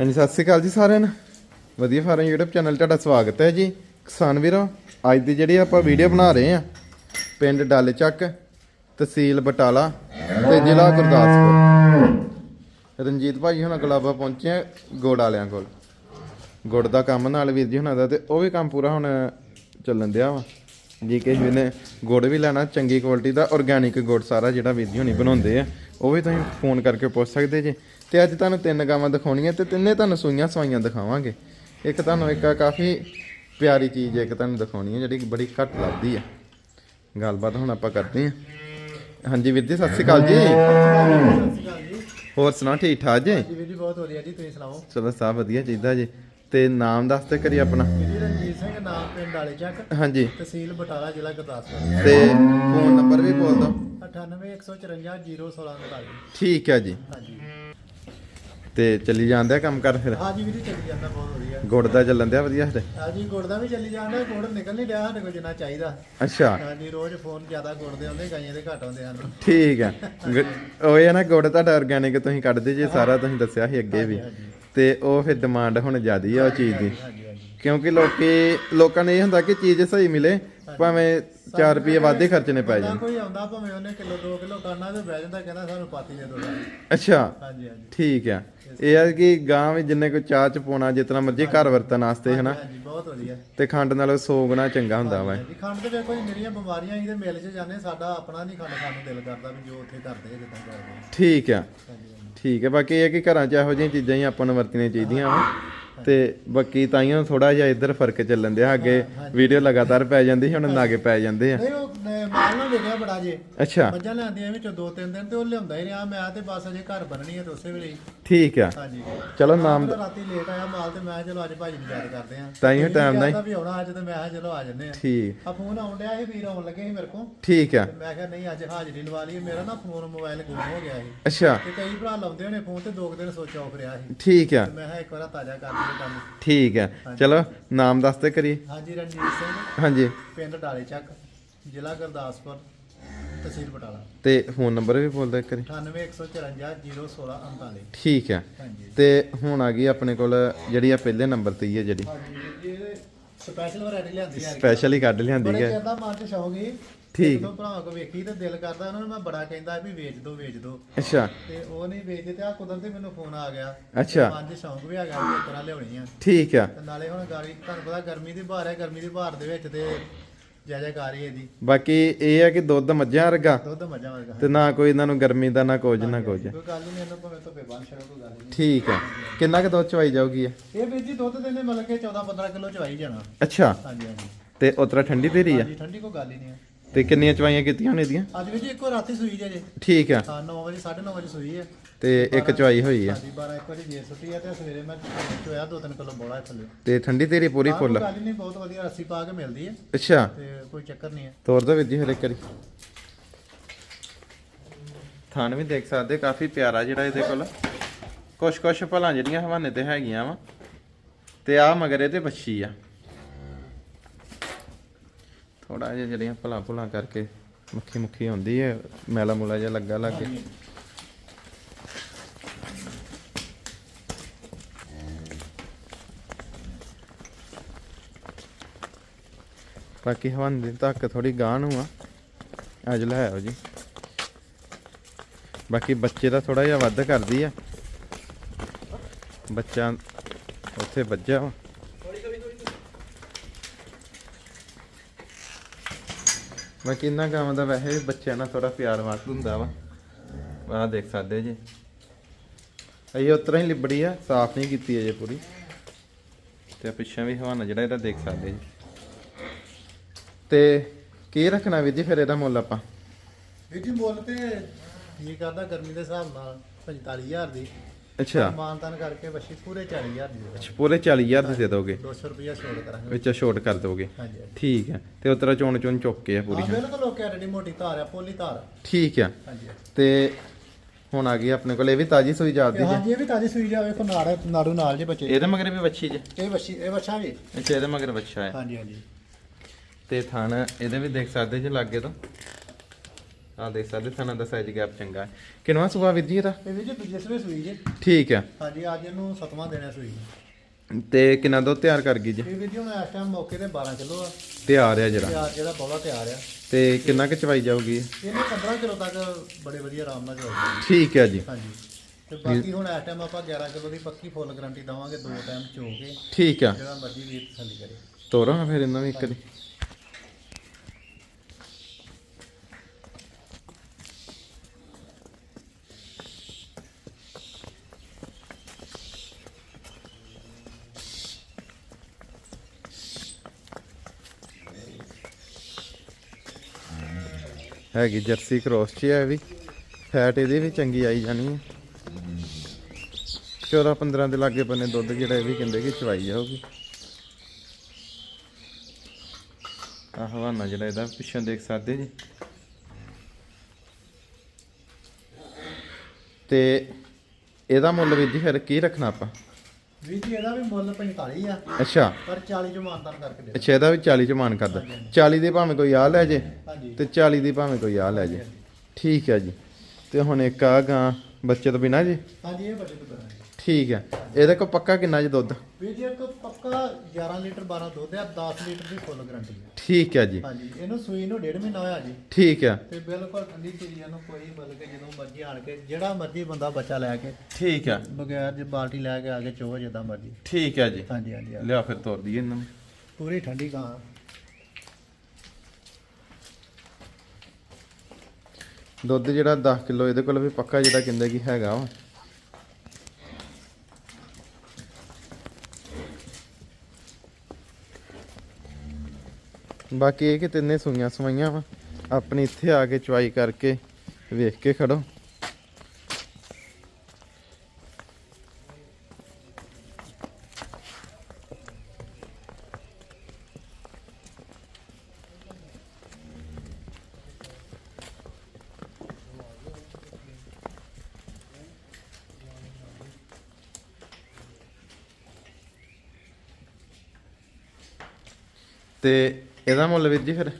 ਹਾਂਜੀ, ਸਤਿ ਸ਼੍ਰੀ ਅਕਾਲ ਜੀ ਸਾਰਿਆਂ ਨੂੰ। ਵਧੀਆ ਫਾਰਮ YouTube ਚੈਨਲ ਤੁਹਾਡਾ ਸਵਾਗਤ ਹੈ ਜੀ। ਕਿਸਾਨ ਵੀਰੋ, ਅੱਜ ਦੀ ਜਿਹੜੀ ਆਪਾਂ ਵੀਡੀਓ ਬਣਾ ਰਹੇ ਆ ਪਿੰਡ ਡੱਲ ਚੱਕ, ਤਹਿਸੀਲ ਬਟਾਲਾ ਤੇ ਜ਼ਿਲ੍ਹਾ ਗੁਰਦਾਸਪੁਰ। ਰਣਜੀਤ ਭਾਈ ਹੁਣਾਂ ਕੋਲ ਆਪਾਂ ਪਹੁੰਚੇ ਆ ਗੁੜ ਵਾਲਿਆਂ ਕੋਲ। ਗੁੜ ਦਾ ਕੰਮ ਨਾਲ ਵੀਰ ਜੀ ਹੁਣਾਂ ਦਾ ਤੇ ਉਹ ਵੀ ਕੰਮ ਪੂਰਾ ਹੁਣ ਚੱਲਣ ਦਿਆ ਵਾ। ਜੀ ਕਿਸੇ ਵੀ ਨੇ ਗੁੜ ਵੀ ਲੈਣਾ, ਚੰਗੀ ਕੁਆਲਿਟੀ ਦਾ ਆਰਗੈਨਿਕ ਗੁੜ ਸਾਰਾ ਜਿਹੜਾ ਵੀਰ ਜੀ ਹੁਣੀ ਬਣਾਉਂਦੇ ਆ, ਉਹ ਵੀ ਤੁਸੀਂ ਫੋਨ ਕਰਕੇ ਪੁੱਛ ਸਕਦੇ ਜੀ। ਤੇ ਅੱਜ ਤੁਹਾਨੂੰ ਤਿੰਨ ਗਾਵਾਂ ਦਿਖਾਉਣੀਆਂ ਤੇ ਤਿੰਨੇ ਤੁਹਾਨੂੰ ਸੂਈਆਂ ਸਵਾਈਆਂ ਦਿਖਾਵਾਂਗੇ। ਇੱਕ ਤੁਹਾਨੂੰ ਇੱਕ ਕਾਫੀ ਪਿਆਰੀ ਚੀਜ਼ ਇੱਕ ਤੁਹਾਨੂੰ ਦਿਖਾਉਣੀ ਹੈ ਜਿਹੜੀ ਬੜੀ ਘੱਟ ਲੱਭਦੀ ਹੈ। ਗੱਲਬਾਤ ਹੁਣ ਆਪਾਂ ਕਰਦੇ ਹਾਂ। ਹਾਂਜੀ ਵੀਰ ਜੀ ਸਤਿ ਸ਼੍ਰੀ ਅਕਾਲ ਜੀ। ਹੋਰ ਸੁਣਾ ਠੀਕ ਠਾਕ ਜੀ? ਜੀ ਵੀਰ ਜੀ ਬਹੁਤ ਵਧੀਆ ਜੀ ਤੁਸੀਂ ਸੁਣਾਓ? ਚਲੋ ਸਭ ਵਧੀਆ ਚਾਹੀਦਾ ਜੀ। ਤੇ ਨਾਮ ਦੱਸ ਤੇ ਕਰੀ ਆਪਣਾ। ਰਣਜੀਤ ਸਿੰਘ ਨਾਮ ਪਿੰਡ ਵਾਲੇ ਚੱਕ। ਹਾਂਜੀ। ਤਹਿਸੀਲ ਬਟਾਲਾ ਜ਼ਿਲ੍ਹਾ ਗੁਰਦਾਸਪੁਰ। ਤੇ ਫੋਨ ਨੰਬਰ ਵੀ ਬੋਲ ਦਿਓ। 98145049 ਠੀਕ ਹੈ ਜੀ। ਹਾਂਜੀ। ਤੇ ਚੱਲੀ ਜਾਂਦੇ ਆ ਕੰਮ ਕਰ ਫਿਰ? ਹਾਂਜੀ ਵੀਰ ਚੱਲੀ ਜਾਂਦਾ ਬਹੁਤ ਵਧੀਆ। ਗੁੜ ਦਾ ਚੱਲਣ ਦਿਆ ਵਧੀਆ ਸਾਡੇ ਹਾਂਜੀ ਗੁੜ ਦਾ ਵੀ ਚੱਲੀ ਜਾਂਦਾ ਗੁੜ ਨਿਕਲ ਨਹੀਂ ਰਿਹਾ ਸਾਡੇ ਕੋਲ ਜਿੰਨਾ ਚਾਹੀਦਾ। ਅੱਛਾ। ਹਾਂਜੀ ਰੋਜ਼ ਫੋਨ ਜ਼ਿਆਦਾ ਗੁੜ ਦੇ ਆਉਂਦੇ ਗਾਈਆਂ ਦੇ ਘੱਟ ਆਉਂਦੇ ਹਨ। ਠੀਕ ਹੈ ਗ- ਉਹ ਇਹ ਨਾ ਗੁੜ ਤੁਹਾਡਾ ਆਰਗੈਨਿਕ ਤੁਸੀਂ ਕੱਢਦੇ ਜੇ ਸਾਰਾ ਤੁਸੀਂ ਦੱਸਿਆ ਸੀ ਅੱਗੇ ਵੀ। ਤੇ ਉਹ ਫਿਰ ਡਿਮਾਂਡ ਹੁਣ ਜ਼ਿਆਦੀ ਆ ਉਹ ਚੀਜ਼ ਦੀ। ਕਿਉਂਕਿ ਲੋਕੀ ਲੋਕਾਂ ਨੂੰ ਇਹ ਹੁੰਦਾ ਕਿ ਚੀਜ਼ ਸਹੀ ਮਿਲੇ ਭਾਵੇਂ 4 ਰੁਪਏ ਵਾਧੇ ਖਰਚਣੇ ਪੈ ਜਾਣ। ਕੋਈ ਆਉਂਦਾ ਭਾਵੇਂ ਉਹਨੇ ਕਿਲੋ 2 ਕਿਲੋ ਕਰਨਾ ਤੇ ਬਹਿ ਜਾਂਦਾ ਕਹਿੰਦਾ ਸਾਨੂੰ ਪਾਤੀ ਦੇ ਸਾਰੀ। ਅੱਛਾ। ਹਾਂਜੀ ਹਾਂਜੀ। ਠੀਕ ਆ। ਇਹ ਆ ਕਿ ਗਾਂ ਵੀ ਜਿੰਨੇ ਕੋ ਚਾਹ ਚ ਪਾਉਣਾ ਜਿਤਨਾ ਮਰਜ਼ੀ ਘਰ ਵਰਤਨ ਵਾਸਤੇ ਹਨਾ? ਹਾਂਜੀ ਬਹੁਤ ਵਧੀਆ। ਤੇ ਖੰਡ ਨਾਲੋਂ 100 ਗੁਣਾ ਚੰਗਾ ਹੁੰਦਾ ਵਾ। ਜੀ ਖੰਡ ਤੇ ਜੀ ਨਿਰੀਆਂ ਬਿਮਾਰੀਆਂ ਇਹਦੇ ਮਿਲ 'ਚ ਜਾਂਦੇ ਸਾਡਾ ਆਪਣਾ ਨਹੀਂ ਖੰਡ ਖਾਣ ਨੂੰ ਦਿਲ ਕਰਦਾ ਵੀ ਜੋ ਉੱਥੇ ਕਰਦੇ ਆ ਜਿੱਦਾਂ ਕਰਦੇ। ਆ। ਠੀਕ ਆ ਠੀਕ ਹੈ ਬਾਕੀ ਇਹ ਕਿ ਘਰਾਂ 'ਚ ਇਹੋ ਜਿਹੀਆਂ ਚੀਜ਼ਾਂ ਹੀ ਆਪਾਂ ਨੂੰ ਵਰਤਣੀਆਂ ਚਾਹੀਦੀਆਂ ਵਾ। ਤੇ ਬਾਕੀ ਤਾਈਆਂ ਥੋੜਾ ਜਿਹਾ ਇੱਧਰ ਫ਼ਰਕ ਚੱਲਣ ਦਿਆ ਅੱਗੇ ਵੀਡੀਓ ਲਗਾਤਾਰ ਪੈ ਜਾਂਦੀ ਸੀ ਹੁਣ ਨਾਗੇ ਪੈ ਜਾਂਦੇ ਆ। ਨਹੀਂ ਉਹ ਨ- ਮਾਲ ਨਾ ਵੇਖਿਆ ਬੜਾ ਜੇ। ਅੱਛਾ। ਮੱਝਾਂ ਲੈਂਦੀਆਂ ਵਿੱਚੋਂ ਦੋ ਤਿੰਨ ਦਿਨ ਤੇ ਉਹ ਲਿਆਉਂਦਾ ਹੀ ਰਿਹਾ ਮੈਂ ਤੇ ਬਸ ਅਜੇ ਘਰ ਬਣਨੀ ਹੈ ਤੇ ਉਸੇ ਵੇਲੇ ਹੀ। ਠੀਕ ਆ। ਹਾਂਜੀ ਚਲੋ ਨਾਮ ਰਾਤੀ ਲੇਟ ਆਇਆ ਮਾਲ ਤੇ ਮੈਂ ਕਿਹਾ ਚਲੋ ਅੱਜ ਭਾਜੀ ਨੂੰ ਯਾਦ ਕਰਦੇ ਆ। time ਨਾਲ ਹੀ- ਵੀ ਆਉਣਾ ਅੱਜ ਤੇ ਮੈਂ ਕਿਹਾ ਚਲੋ ਆ ਜੰਨੇ ਆ। ਠੀਕ। ਆ ਫੋਨ ਆਉਣ ਡਿਆ ਸੀ ਵੀਰ ਆਉਣ ਲੱਗੇ ਸੀ ਮੇਰੇ ਕੋਲ। ਠੀਕ ਆ। ਤੇ ਮੈਂ ਕਿਹਾ ਨਹੀਂ ਅੱਜ ਹਾਜ਼ਰੀ ਲਵਾ ਲਈਏ। ਮੇਰਾ ਨਾ ਫੋਨ ਮੋਬਾਈਲ ਗੁੰਮ ਹੋ ਗਿਆ ਸੀ। ਅੱਛਾ। ਤੇ ਕਈ ਭਰਾ ਲਾਉਂਦੇ ਹੋਣੇ ਫੋਨ ਤੇ ਦੋ ਕੁ ਦਿਨ ਸੋਚ ਆਫ ਰਿਹਾ ਸੀ। ਠੀਕ ਆ। ਤੇ ਮੈਂ ਕਿਹਾ ਇੱਕ ਵਾਰ ਤਾਜ਼ਾ ਕਰ ਕੰਮ ਠੀਕ ਆ ਚਲੋ ਨਾਮ ਦੱਸ ਤੇ ਕਰੀਏ। ਹਾਂਜੀ ਰਣਜੀਤ ਸਿੰਘ। ਹਾਂਜੀ। ਪਿੰਡ ਡਾਲੇ ਚੱਕ ਜ਼ਿਲ੍ਹਾ ਗੁਰਦਾਸਪੁਰ ਤਹਿਸੀਲ ਬਟਾਲਾ। ਤੇ ਫੋਨ ਨੰਬਰ ਵੀ ਬੋਲ ਦੇ ਕਰੀ 9814501639 ਠੀਕ ਹਾਂਜੀ। ਤੇ ਹੁਣ ਆ ਗਈ ਆਪਣੇ ਕੋਲ ਜਿਹੜੀ ਆ ਪਹਿਲੇ ਨੰਬਰ ਤੇ ਹੀ ਹੈ ਜਿਹੜੀ। ਸਪੈਸ਼ਲ ਵੈਰਾਈਟੀ ਲਿਆਂਦੀ ਹੈ। ਸਪੈਸ਼ਲ ਹੀ ਕੱਢ ਲਿਆਂਦੀ ਬੜੇ ਹੈ। ਚਿਰ ਦਾ ਮਨ ਚ ਸ਼ੌਕ ਸੀ। ਠੀਕ। ਦੋ ਭਰਾਵਾਂ ਕੋ ਵੇਖੀ ਤੇ ਦਿਲ ਕਰਦਾ ਉਹਨਾਂ ਨੂੰ ਮੈਂ ਬੜਾ ਕਹਿੰਦਾ ਵੀ ਵੇਚ ਦੋ ਵੇਚ ਦੋ। ਅੱਛਾ। ਤੇ ਉਹ ਨਹੀਂ ਵੇਚਦੇ ਤੇ ਆ ਕੁਦਰਤੀ ਮੈਨੂੰ ਫੋਨ ਆ ਗਿਆ। ਅੱਛਾ। ਚ ਸ਼ੌਕ ਵੀ ਆ ਗਿਆ ਵੀ ਤਰ੍ਹਾਂ ਲਿਆਉਣੀ ਆ। ਠੀਕ ਆ। ਤੇ ਨਾਲੇ ਹੁਣ ਗਾੜੀ ਤੁਹਾਨੂੰ ਪਤਾ ਗਰਮੀ ਦੀ ਬਹਾਰ ਹੈ ਗਰਮੀ ਦੀ ਬਹਾਰ ਦੇ ਵਿੱਚ ਤੇ ਜੈ ਜੈਕਾਰ ਹੀ ਇਹਦੀ। ਬਾਕੀ ਇਹ ਹੈ ਕਿ ਦੁੱਧ ਮੱਝਾਂ ਵਰਗਾ। ਦੁੱਧ ਮੱਝਾਂ ਵਰਗਾ। ਤੇ ਨਾ ਕੋਈ ਇਹਨਾਂ ਨੂੰ ਗਰਮੀ ਦਾ ਨਾ ਕੁਝ ਨਾ ਕੁਝ। ਕੋਈ ਗੱਲ ਨਹੀਂ ਇਹਨਾਂ ਭਾਵੇਂ ਧੁੱਪੇ ਬੰਨ ਛੜੋ ਕੋਈ ਗੱਲ ਨਹੀਂ। ਠੀਕ ਹੈ ਕਿੰਨਾ ਕੁ ਦੁੱਧ ਚਵਾਈ ਜਾਊਗੀ ਇਹ? ਇਹ ਵੀਰ ਜੀ ਦੁੱਧ ਦਿੰਦੇ ਮਤਲਬ ਕਿ 14 15 ਕਿਲੋ ਚਵਾਈ ਜਾਣਾ। ਅੱਛਾ। ਹਾਂਜੀ ਹਾਂਜੀ। ਤੇ ਉਤਰਾ ਠੰਡੀ ਤੇਰੀ ਆ? ਹਾਂਜੀ ਠੰਡੀ ਕੋਈ ਗੱਲ ਹੀ ਨਹੀਂ ਤੇ ਕਿੰਨੀਆਂ ਚਵਾਈਆਂ ਕੀਤੀਆਂ ਹੁਣ ਇਹਦੀਆਂ? ਅੱਜ ਵੀਰ ਜੀ ਇੱਕੋ ਰਾਤੀ ਸੂਈ ਜੇ ਜੇ। ਠੀਕ ਆ। ਹਾਂ 9 ਵਜੇ 9:30 ਵਜੇ ਸੂਈ ਹੈ ਤੇ ਇੱਕ ਚਵਾਈ ਹੋਈ ਆ। ਹਾਂਜੀ 12 1 ਵਜੇ ਜੇ ਛੁੱਟੀ ਹੈ ਤੇ ਸਵੇਰੇ ਮੈਂ ਚੋਇਆ 2-3 ਕਿਲੋ ਬੋਲਾ ਥੱਲੇ ਤੇ ਠੰਡੀ ਤੇਰੀ ਪੂਰੀ ਫੁੱਲ? ਕੋਈ ਗੱਲ ਹੀ ਨਹੀਂ ਬਹੁਤ ਵਧੀਆ ਰੱਸੀ ਪਾ ਕੇ ਮਿਲਦੀ ਹੈ ਅੱਛਾ। ਤੇ ਕੋਈ ਚੱਕਰ ਨਹੀਂ ਹੈ ਤੋਰ ਦੋ ਵੀਰ ਜੀ ਹਰੇ ਕਰੀ ਥਾਨ ਵੀ ਦੇਖ ਸਕਦੇ ਕਾਫੀ ਪਿਆਰਾ ਜਿਹੜਾ ਇਹਦੇ ਕੋਲ। ਕੁਛ ਕੁਛ ਭਲਾਂ ਜਿਹੜੀਆਂ ਹਵਾਨੇ ਤੇ ਹੈਗੀਆਂ ਵਾ। ਤੇ ਆ ਮਗਰ ਇਹਦੇ ਬੱਚੀ ਆ। ਥੋੜਾ ਜਿਹਾ ਜਿਹੜੀਆਂ ਭਲਾ ਭੁਲਾ ਕਰਕੇ ਮੱਖੀ ਮੁੱਖੀ ਹੁੰਦੀ ਹੈ, ਮੈਲਾ ਮੁਲਾ ਜਿਹਾ ਲੱਗਾ ਲੱਗੇ ਬਾਕੀ ਹਵਾਨ ਦੀ ਤੱਕ ਥੋੜੀ ਗਾਂ ਨੂੰ ਆ। ਅੱਜ ਲੈ ਜੀ। ਬਾਕੀ ਬੱਚੇ ਦਾ ਥੋੜਾ ਜਿਹਾ ਵੱਧ ਕਰਦੀ ਆ। ਬੱਚਾ ਉੱਥੇ ਵੱਜਿਆ ਵਾ। ਬਾਕੀ ਇਹਨਾਂ ਗਾਵਾਂ ਦਾ ਵੈਸੇ ਵੀ ਬੱਚਿਆਂ ਨਾਲ ਥੋੜਾ ਪਿਆਰ ਵਾਸ ਹੁੰਦਾ ਵਾ। ਆਹ ਦੇਖ ਸਕਦੇ ਜੀ। ਇਹ ਉਤਰਾ ਹੀ ਲਿਬੜੀ ਆ, ਸਾਫ਼ ਨਹੀਂ ਕੀਤੀ ਅਜੇ ਪੂਰੀ। ਤੇ ਪਿੱਛੇ ਵੀ ਹਵਾਨਾ ਜਿਹੜਾ ਇਹਦਾ ਦੇਖ ਸਕਦੇ ਜੀ। ਤੇ ਕੀ ਰੱਖਣਾ ਵੀਰ ਜੀ ਫਿਰ ਇਹਦਾ ਮੁੱਲ ਆਪਾਂ? ਵੀਰ ਜੀ ਮੁੱਲ ਤੇ ਕੀ ਕਰਦਾ ਗਰਮੀ ਦੇ ਹਿਸਾਬ ਨਾਲ 45000 ਦੀ। ਅੱਛਾ। ਮਾਨਤਾਨ ਕਰਕੇ ਬੱਚੀ ਪੂਰੇ 40000 ਦੀ ਦੇ ਅੱਛਾ ਪੂਰੇ 40000 ਦੇ ਦੇ ਦੋਗੇ। 200 ਰੁਪਇਆ ਛੋੜ ਕਰਾਂਗੇ। ਵਿੱਚ ਛੋਟ ਕਰ ਦੋਗੇ। ਹਾਂਜੀ ਠੀਕ ਹੈ। ਤੇ ਉਤਰਾ ਚੋਣ ਚੋਣ ਚੁੱਕ ਕੇ ਆ ਪੂਰੀ। ਹਾਂ ਬਿਲਕੁਲ ਲੋਕ ਐਡੀ ਮੋਟੀ ਧਾਰ ਆ ਪੋਲੀ ਧਾਰ। ਠੀਕ ਆ। ਹਾਂਜੀ। ਤੇ ਹੁਣ ਆ ਗਈ ਆਪਣੇ ਕੋਲ ਇਹ ਵੀ ਤਾਜੀ ਸੂਈ ਜਾਂਦੀ ਇਹ ਜੀ। ਹਾਂਜੀ ਇਹ ਵੀ ਤਾਜੀ ਸੂਈ ਜਾਵੇ ਕੋ ਨਾੜ ਨਾੜੂ ਨਾਲ ਜੇ ਬੱਚੇ। ਇਹਦੇ ਮਗਰ ਵੀ ਵੱਛੀ ਜੇ। ਇਹ ਬੱਚੀ ਇਹ ਬੱਚਾ ਵੀ। ਅੱਛਾ ਇਹਦੇ ਮਗਰ ਵੱਛਾ ਹੈ। ਹਾਂਜੀ ਹਾਂਜੀ। ਤੇ ਥਣ ਇਹਦੇ ਵੀ ਦੇਖ ਸਕਦੇ ਜੇ ਲਾਗੇ ਤੋਂ? ਆ ਦੇਖ ਸਕਦੇ ਥਣਾ ਦਾ ਸਾਈਜ਼ ਗੈਪ ਚੰਗਾ ਹੈ। ਕਿੰਨਵਾ ਸੂਆ ਵੀਰ ਜੀ ਇਹਦਾ? ਇਹ ਵੀ ਜੀ ਦੂਜੇ ਸਵੇ ਸੂਈ ਜੀ। ਠੀਕ ਆ ਹਾਂਜੀ ਅੱਜ ਇਹਨੂੰ ਸਤਵਾਂ ਦੇਣਾ ਸੂਈ। ਤੇ ਕਿੰਨਾ ਦੁੱਧ ਤਿਆਰ ਕਰ ਗਈ ਜੀ? ਇਹ ਵੀ ਜੀ ਹੁਣ ਇਸ ਟਾਈਮ ਮੌਕੇ ਤੇ 12 ਕਿਲੋ ਆ। ਤਿਆਰ ਆ ਜਰਾ ਤਿਆਰ ਜਿਹੜਾ ਬੋਲਾ ਤਿਆਰ ਆ। ਤੇ ਕਿੰਨਾ ਕੁ ਚਵਾਈ ਜਾਊਗੀ ਇਹ? ਇਹਨੇ 15 ਕਿਲੋ ਤੱਕ ਬੜੇ ਵਧੀਆ ਆਰਾਮ ਨਾਲ ਚੋਈ ਠੀਕ ਹੈ ਜੀ। ਹਾਂਜੀ। ਤੇ ਬਾਕੀ ਹੁਣ ਇਸ ਟਾਈਮ ਆਪਾਂ 11 ਕਿਲੋ ਦੀ ਪੱਕੀ ਫੁੱਲ ਗਾਰੰਟੀ ਦਵਾਂਗੇ ਦੋ ਟਾਈਮ ਚੋ ਕੇ। ਠੀਕ ਆ। ਜਿਹੜਾ ਮਰਜ਼ੀ ਵੀਰ ਤਸੱਲੀ ਕਰੇ। ਤੋਰੋ ਫਿਰ ਇਹਨਾਂ ਨੂੰ ਇੱਕ ਦੀ। ਹੈਗੀ ਜਰਸੀ ਕ੍ਰੋਸ ਚ ਹੈ ਇਹ ਵੀ ਫੈਟ ਇਹਦੀ ਵੀ ਚੰਗੀ ਆਈ ਜਾਣੀ ਹੈ 14 15 ਦੇ ਲਾਗੇ ਬੰਨੇ ਦੁੱਧ ਜਿਹੜਾ ਇਹ ਵੀ ਕਹਿੰਦੇ ਕਿ ਚਵਾਈ ਜਾਊਗੀ। ਆਹ ਹਵਾਨਾ ਜਿਹੜਾ ਇਹਦਾ ਪਿੱਛੋਂ ਦੇਖ ਸਕਦੇ ਜੀ। ਤੇ ਇਹਦਾ ਮੁੱਲ ਵੀ ਜੀ ਫਿਰ ਕੀ ਰੱਖਣਾ ਆਪਾਂ? ਵੀਰ ਜੀ ਇਹਦਾ ਵੀ ਮੁੱਲ 45 ਆ। ਅੱਛਾ। ਪਰ 40 ਚ ਮਾਨਤਾਨ ਕਰਕੇ ਦੇ ਅੱਛਾ ਇਹਦਾ ਵੀ 40 ਚ ਮਾਨ ਕਰਦਾ 40 ਦੀ ਭਾਵੇਂ ਕੋਈ ਆ ਲੈ ਜੇ ਹਾਂਜੀ। ਤੇ 40 ਦੀ ਭਾਵੇਂ ਕੋਈ ਆ ਲੈ ਜੇ। ਠੀਕ ਹੈ ਜੀ। ਤੇ ਹੁਣ ਇੱਕ ਆ ਗਾਂ ਬੱਚੇ ਤੋਂ ਬਿਨਾ ਜੀ? ਹਾਂਜੀ ਇਹ ਵੱਡੇ ਤੋਂ ਕਰਾਂਗੇ ਠੀਕ ਹੈ ਇਹਦੇ ਕੋਲ ਪੱਕਾ ਕਿੰਨਾ ਜੀ ਦੁੱਧ? ਵੀਰ ਜੀ ਇੱਕ ਪੱਕਾ 11 ਲੀਟਰ 12 ਦੁੱਧ ਆ 10 ਲੀਟਰ ਦੀ ਫੁੱਲ ਗਾਰੰਟੀ ਆ। ਠੀਕ ਹੈ ਜੀ। ਹਾਂਜੀ ਇਹਨੂੰ ਸੂਈ ਨੂੰ ਡੇਢ ਮਹੀਨਾ ਹੋਇਆ ਜੀ। ਠੀਕ ਹੈ ਤੇ ਬਿਲਕੁਲ ਠੰਡੀ ਚੀਜ਼ ਨੂੰ ਕੋਈ ਬਲਕਿ ਜਦੋਂ ਮਰਜ਼ੀ ਆਣ ਕੇ ਜਿਹੜਾ ਮਰਜ਼ੀ ਬੰਦਾ ਬੱਚਾ ਲੈ ਕੇ ਠੀਕ ਹੈ ਬਗੈਰ ਜੇ ਬਾਲਟੀ ਲੈ ਕੇ ਆ ਕੇ ਚੋਹ ਜਿੱਦਾਂ ਮਰਜ਼ੀ। ਠੀਕ ਹੈ ਜੀ। ਹਾਂਜੀ ਹਾਂਜੀ ਹਾਂਜੀ। ਲਿਆ ਫਿਰ ਤੋਰ ਦਈਏ ਇਹਨਾਂ ਨੂੰ। ਪੂਰੀ ਠੰਡੀ ਗਾਂ। ਦੁੱਧ ਜਿਹੜਾ 10 ਕਿਲੋ ਇਹਦੇ ਕੋਲ ਵੀ ਪੱਕਾ ਜਿਹੜਾ ਕਹਿੰਦੇ ਕਿ ਹੈਗਾ ਵਾ। ਬਾਕੀ ਇਹ ਕਿ ਤਿੰਨੇ ਸੂਈਆਂ ਸਵਾਈਆਂ ਵਾ, ਆਪਣੀ ਇੱਥੇ ਆ ਕੇ ਚੁਆਈ ਕਰਕੇ ਵੇਖ ਕੇ ਖੜੋ। ਤੇ ਇਹਦਾ ਮੁੱਲ ਵੀਰ ਜੀ ਫਿਰ?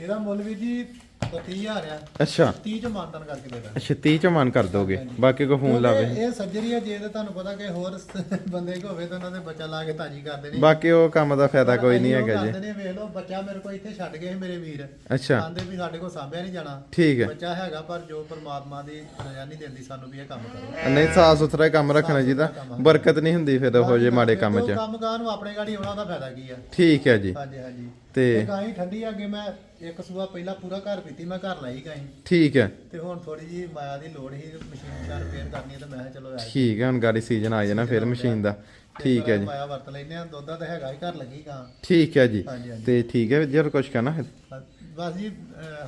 ਇਹਦਾ ਮੁੱਲ ਵੀ ਜੀ 35000 ਆ। ਅੱਛਾ। 30 ਚ ਮਾਨਤਨ ਕਰਕੇ ਦੇ ਦਾਂ ਅੱਛਾ 30 ਚ ਮਨ ਕਰ ਦੋਗੇ। ਬਾਕੀ ਕੋ ਫੋਨ ਲਾਵੇ। ਇਹ ਸੱਜਰੀ ਆ ਜੇ ਤੇ ਤੁਹਾਨੂੰ ਪਤਾ ਕਿ ਹੋਰ ਸ- ਬੰਦੇ ਕੋ ਹੋਵੇ ਤਾਂ ਉਹਨਾਂ ਦੇ ਬੱਚਾ ਲਾ ਕੇ ਤਾਜੀ ਕਰਦੇ ਨੇ ਬਾਕੀ ਉਹ ਕੰਮ ਦਾ ਫਾਇਦਾ ਕੋਈ ਨਹੀਂ ਹੈਗਾ ਜੀ। ਨੇ ਵੇਖ ਲਓ ਬੱਚਾ ਮੇਰੇ ਕੋਲ ਇੱਥੇ ਛੱਡ ਗਏ ਸੀ ਮੇਰੇ ਵੀਰ। ਅੱਛਾ। ਆਂਦੇ ਵੀ ਸਾਡੇ ਕੋਲ ਸਾਂਭਿਆ ਨਹੀਂ ਜਾਣਾ। ਠੀਕ ਹੈ। ਬੱਚਾ ਹੈਗਾ ਪਰ ਜੋ ਪਰਮਾਤਮਾ ਦੀ ਰਜ਼ਾ ਨਹੀਂ ਦਿੰਦੀ ਸਾਨੂੰ ਵੀ ਇਹ ਕੰਮ ਕਰੋ। ਨਹੀਂ ਸਾਫ਼ ਸੁਥਰਾ ਕੰਮ ਰੱਖਣਾ ਚਾਹੀਦਾ। ਬਰਕਤ ਨਹੀਂ ਹੁੰਦੀ ਫਿਰ ਉਹ ਜੇ ਮਾੜੇ ਕੰਮ ਜੋ 'ਚ। ਕੰਮ ਕਾਰ ਨੂੰ ਆਪਣੇ ਗਾੜੀ ਆਉਣਾ ਦਾ ਫਾਇਦਾ ਕੀ ਆ। ਠੀਕ ਹੈ ਜੀ। ਹਾਂਜੀ ਹਾਂਜੀ। ਤੇ ਗਾਈ ਠੰਡੀ ਅੱਗੇ ਮੈਂ ਇੱਕ ਸੂਆ ਪਹਿਲਾਂ ਪੂਰਾ ਘਰ ਪੀਤੀ ਮੈਂ ਘਰ ਲਾਈ ਗਾਈ। ਠੀਕ ਹੈ। ਤੇ ਹੁਣ ਥੋੜੀ ਜੀ ਮਾਇਆ ਦੀ ਲੋੜ ਸੀ ਮਸ਼ੀਨ ਦਾ ਰਿਪੇਅਰ ਕਰਨੀ ਹੈ ਤੇ ਮੈਂ ਕਿਹਾ ਚਲੋ ਠੀਕ ਹੈ ਹੁਣ ਗਾੜੀ ਸੀਜ਼ਨ ਆ ਜਾਣਾ ਫਿਰ ਮਸ਼ੀਨ ਦਾ। ਠੀਕ ਹੈ ਜੀ। ਮਾਇਆ ਵਰਤ ਲੈਨੇ ਆ ਦੁੱਧ ਤਾਂ ਹੈਗਾ ਹੀ ਘਰ ਲੱਗੀ ਗਾਂ। ਠੀਕ ਹੈ ਜੀ। ਤੇ ਠੀਕ ਹੈ ਜੀ ਹੋਰ ਕੁਝ ਕਹਿਣਾ ਫਿਰ ਬਸ ਜੀ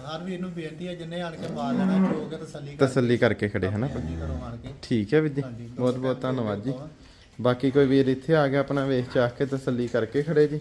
ਹਰ ਵੀਰ ਨੂੰ ਬੇਨਤੀ ਹੈ ਜਿੰਨੇ ਆਣ ਕੇ ਮਾਰ ਲੈਣਾ ਚੋ ਕੇ ਤਸੱਲੀ ਤਸੱਲੀ ਕਰਕੇ ਖੜੇ ਹਨਾ? ਠੀਕ ਹੈ ਵੀਰ ਜੀ। ਬਹੁਤ ਬਹੁਤ ਧੰਨਵਾਦ ਜੀ। ਬਾਕੀ ਕੋਈ ਵੀਰ ਇੱਥੇ ਆ ਗਿਆ ਆਪਣਾ ਵੇਖ ਚਾਖ ਕੇ ਤਸੱਲੀ ਕਰਕੇ ਖੜੇ ਜੀ।